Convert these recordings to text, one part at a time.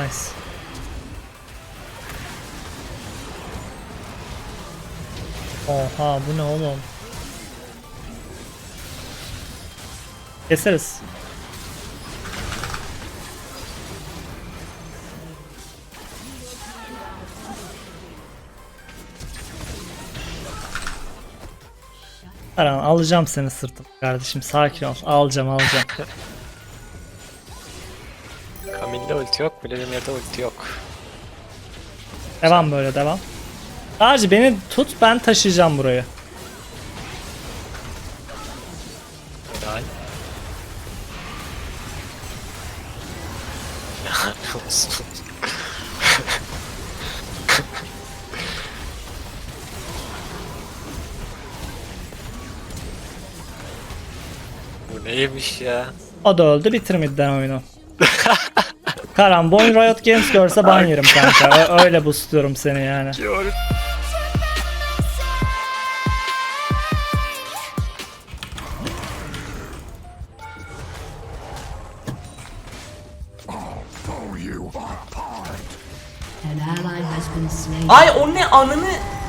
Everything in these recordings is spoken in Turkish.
Nice. Oha bu ne oğlum? Keseriz. Aran alacağım seni sırtım kardeşim sakin ol alacağım alacağım. Camille'de ulti yok, Vladimir'de ulti yok. devam böyle devam. Sadece beni tut ben taşıyacağım burayı. Helal. Olsun. Bu neymiş ya? O da öldü bitir midden oyunu. Karan Boyun Riot Games görse ban yerim kanka. Ö- öyle boostluyorum seni yani. An ally has been slain. Ay o ne ananı?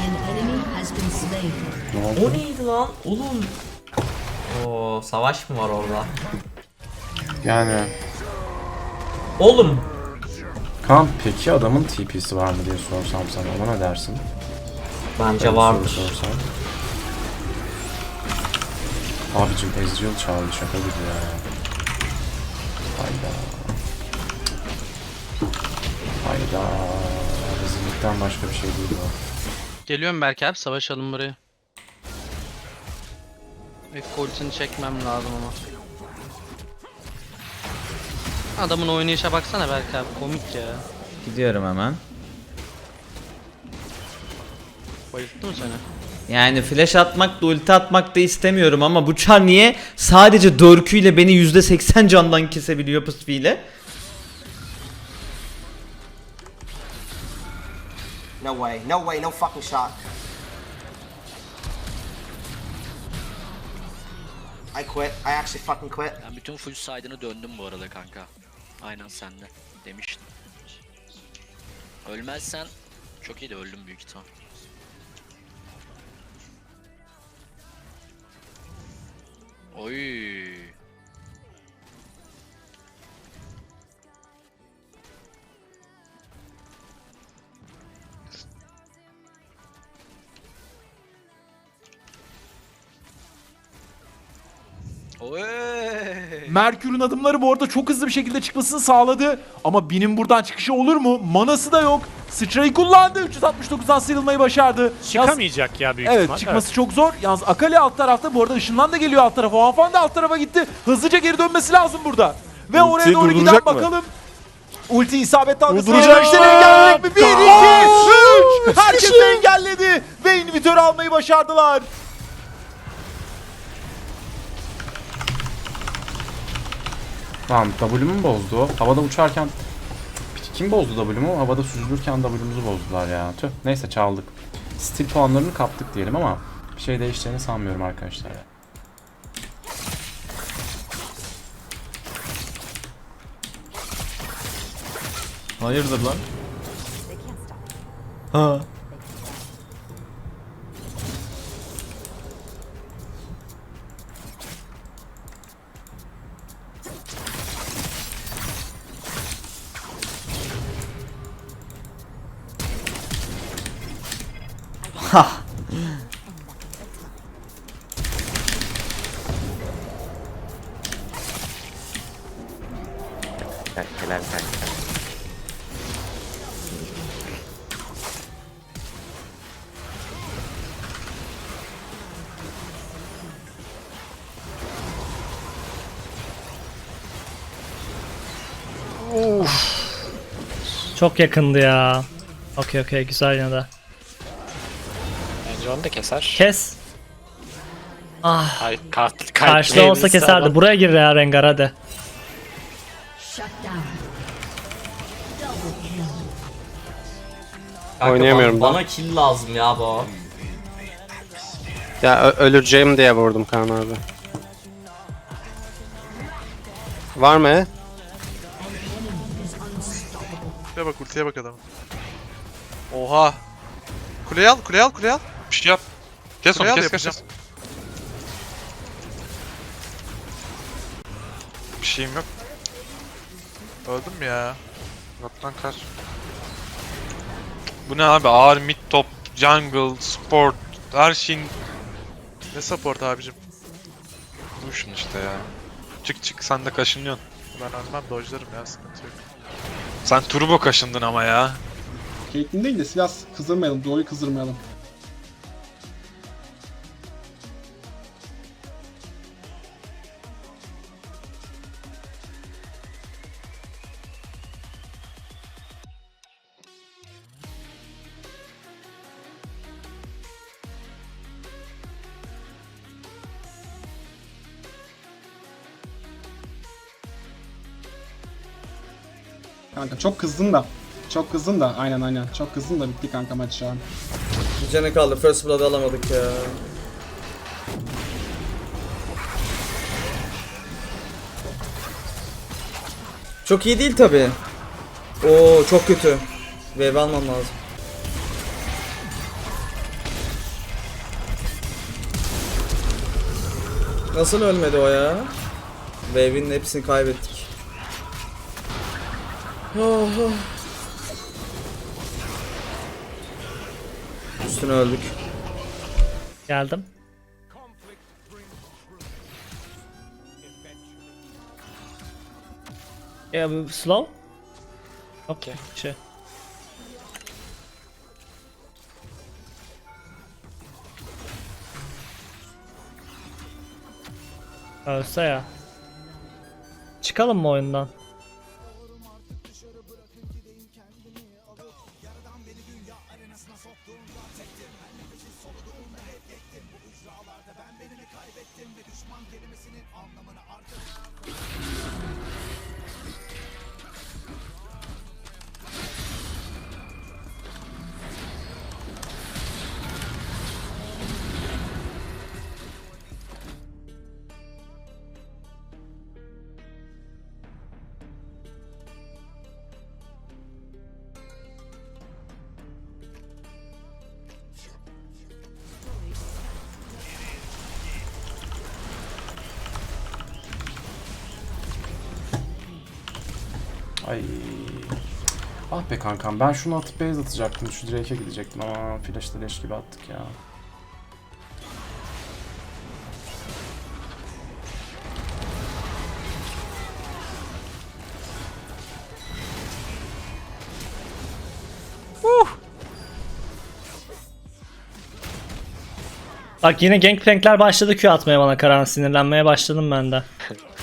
An enemy has been slain. O neydi lan? Oğlum. Oo savaş mı var orada? Yani Oğlum. Kaan peki adamın TP'si var mı diye sorsam sana ona ne dersin? Bence Böyle vardır. soru sorsam. Abicim Ezreal çağırdı şaka gibi ya. Hayda. Hayda. Rezillikten başka bir şey değil bu. Geliyorum belki abi savaşalım burayı. Ekko ultini çekmem lazım ama. Adamın oynayışa baksana belki abi komik ya. Gidiyorum hemen. Bayılttı mı seni? Yani flash atmak da ulti atmak da istemiyorum ama bu çar niye sadece dörküyle beni %80 candan kesebiliyor pısfiyle? No way, no way, no fucking shot. I quit. I actually fucking quit. Ben bütün full side'ını döndüm bu arada kanka. Aynen sende demiştim. Ölmezsen çok iyi de öldüm büyük ihtimal. Oy. Merkür'ün adımları bu arada çok hızlı bir şekilde çıkmasını sağladı. Ama Bin'in buradan çıkışı olur mu? Manası da yok. Sıçrayı kullandı. 369'dan sıyrılmayı başardı. Yalnız- Çıkamayacak ya büyük Evet ihtimal. çıkması çok zor. Yalnız Akali alt tarafta. Bu arada ışınlan da geliyor alt tarafa. Hafan da alt tarafa gitti. Hızlıca geri dönmesi lazım burada. Ve oraya doğru giden mı? bakalım. Ulti isabet dalgası. Durduracak. İşte engelleyecek mi? 1, 2, 3. Herkes engelledi. Ve invitörü almayı başardılar. Tamam W'mu mu bozdu o? Havada uçarken... Kim bozdu W'mu? Havada süzülürken W'muzu bozdular ya. Tüh. Neyse çaldık. Stil puanlarını kaptık diyelim ama bir şey değişeceğini sanmıyorum arkadaşlar. Hayırdır lan? Ha. Ha. Helal kanka. Çok yakındı ya. Okey okey güzel yine de. Bence onu da keser. Kes. Ah Ay, kart, kart karşıda olsa keserdi. Buraya gir ya Rengar hadi. Kanka, Oynayamıyorum bana, bana kill lazım ya bu. Ya öleceğim diye vurdum Kaan abi. Var mı? Ultiye bak ultiye bak adamın. Oha. Kuleyi al kuleyi al kuleyi al. Bir şey yap. Kes onu kes kes. yapacağım. kes. Bir şeyim yok. Öldüm ya. Lan kaç. Bu ne abi ağır mid top, jungle, support, her şeyin Ne support abicim. Duşun işte ya. Çık çık sen de kaşınıyorsun. Ben ölmem dodge'larım ya sıkıntı yok. Sen turbo kaşındın ama ya. Caitlyn değil de silah kızdırmayalım, Doğu'yu kızdırmayalım. Kanka çok kızdın da. Çok kızdın da. Aynen aynen. Çok kızdın da bitti kanka maç şu an. Bir canı kaldı. First Blood alamadık ya. Çok iyi değil tabi. Oo çok kötü. Wave almam lazım. Nasıl ölmedi o ya? Wave'in hepsini kaybettik. Oh, oh. Üstüne öldük. Geldim. Ya bu slow? Bir şey. Ölse ya. Çıkalım mı oyundan? aynasına soktuğumda tektim Her nefesi soluduğumda hep yektim. Bu hücralarda ben benimi kaybettim. Ve düşman kelimesinin anlamını artık Ay. Ah be kankam ben şunu atıp base atacaktım. Şu Drake'e gidecektim ama flash'ta leş gibi attık ya. Bak yine gangplankler başladı Q atmaya bana Karan sinirlenmeye başladım ben de.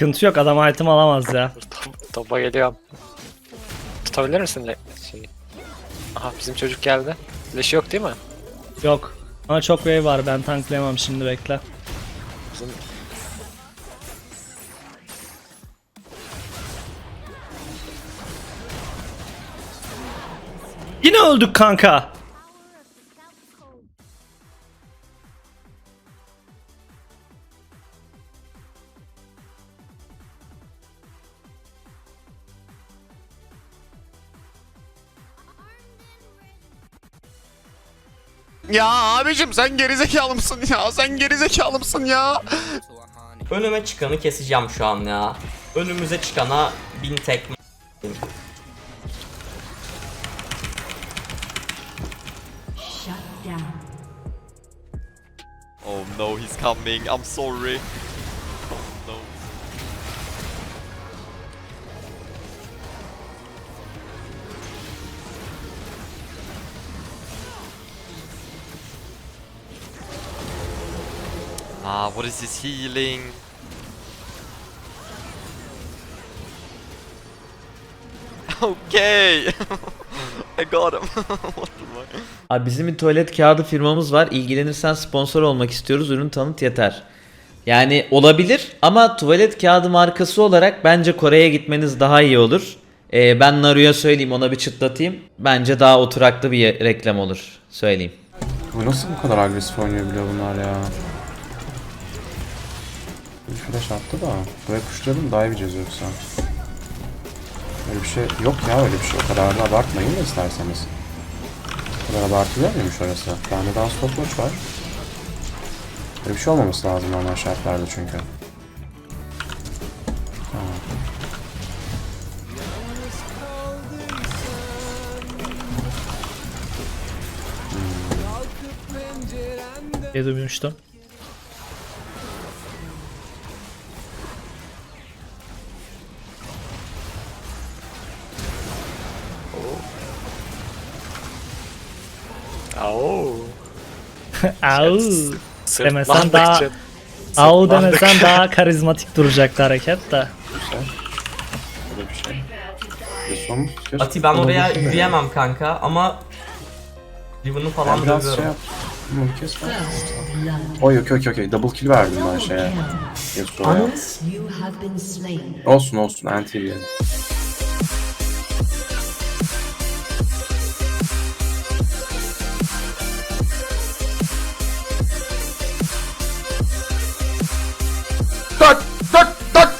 Sıkıntı yok adam item alamaz ya. Top, topa geliyorum. Tutabilir misin le- şeyi? Aha bizim çocuk geldi. Leşi yok değil mi? Yok. Ama çok wave var ben tanklayamam şimdi bekle. Bizim Yine öldük kanka. Ya abicim sen gerizekalı mısın ya? Sen gerizekalı mısın ya? Önüme çıkanı keseceğim şu an ya. Önümüze çıkana bin tekme. Shut down. Oh no, he's coming. I'm sorry. What is this healing? Okay. I got him. what the fuck? Abi bizim bir tuvalet kağıdı firmamız var. İlgilenirsen sponsor olmak istiyoruz. Ürün tanıt yeter. Yani olabilir ama tuvalet kağıdı markası olarak bence Kore'ye gitmeniz daha iyi olur. Ee, ben Naru'ya söyleyeyim ona bir çıtlatayım. Bence daha oturaklı bir reklam olur. Söyleyeyim. Bu nasıl bu kadar agresif oynayabiliyor bunlar ya? Bir flash attı da. Buraya kuşlayalım daha iyi yiyeceğiz yoksa. Öyle bir şey yok ya öyle bir şey. O kadar da abartmayın da isterseniz. O kadar abartılıyor muymuş orası? Bende daha stopwatch var. Böyle bir şey olmaması lazım normal şartlarda çünkü. Tamam. duymuştum. Au. Au. Demesen daha Au demesen daha karizmatik duracaktı hareket de. Böyle bir şey. Mu? Ati ben oraya kill yürüyemem kanka ama Riven'ı falan Ben biraz şey dövüyorum. yap. Bunu kes. Oy okey okey okey. Double kill verdim ben şeye. Yasuo'ya. You have been slain. Olsun olsun anti